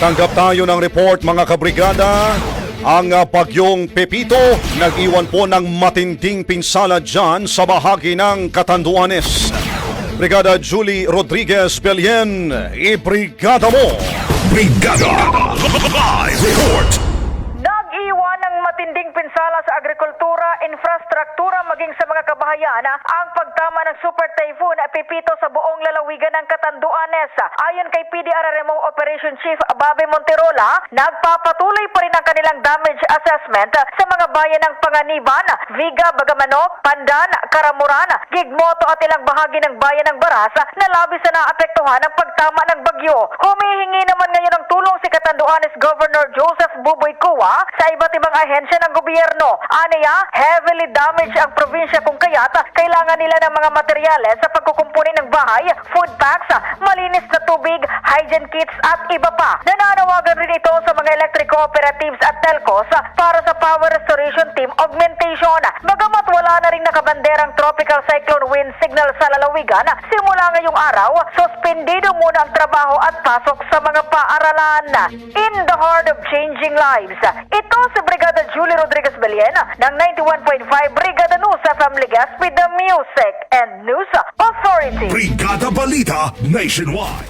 Tanggap tayo ng report mga kabrigada. Ang ah, bagyong Pepito nag-iwan po ng matinding pinsala dyan sa bahagi ng Catanduanes. Brigada Julie Rodriguez Belien, ibrigada mo! Brigada Live Report Nag-iwan ng matinding pinsala sa agrikultura, infrastruktura maging sa mga kabahayan ang pagtama ng super typhoon Pipito sa buong lalawigan ng Catanduanes. Ayon kay PDRRMO Operation Chief Babe Monterola, nagpapatuloy pa rin ang kanilang damage assessment sa mga bayan ng Panganiban, Viga, Bagamanok, Pandan, Karamuran, Gigmoto at ilang bahagi ng bayan ng Baras na labis na naapektuhan ng pagtama ng bagyo. Humihingi naman ngayon ng tulong si Catanduanes Governor Joseph Buboy Kua sa iba't ibang ahensya ng gobyerno. Aniya, heavily damaged ang probinsya kung kaya't kailangan nila ng mga materyales sa pagkukumpuni ng bahay, food packs, malinis na tubig, hygiene kits at iba pa. Nananawagan rin ito sa mga electric cooperatives at telcos para sa power restoration team augmentation. Bagamat wala na rin nakabanderang tropical cyclone wind signal sa lalawigan, simula ngayong araw, suspendido muna ang trabaho at pasok sa mga paaralan. In the heart of changing lives, ito si Brigada Julie Rodriguez Belien ng 91.5 Brigada News FM with the Music and News Authority. Brigada Balita Nationwide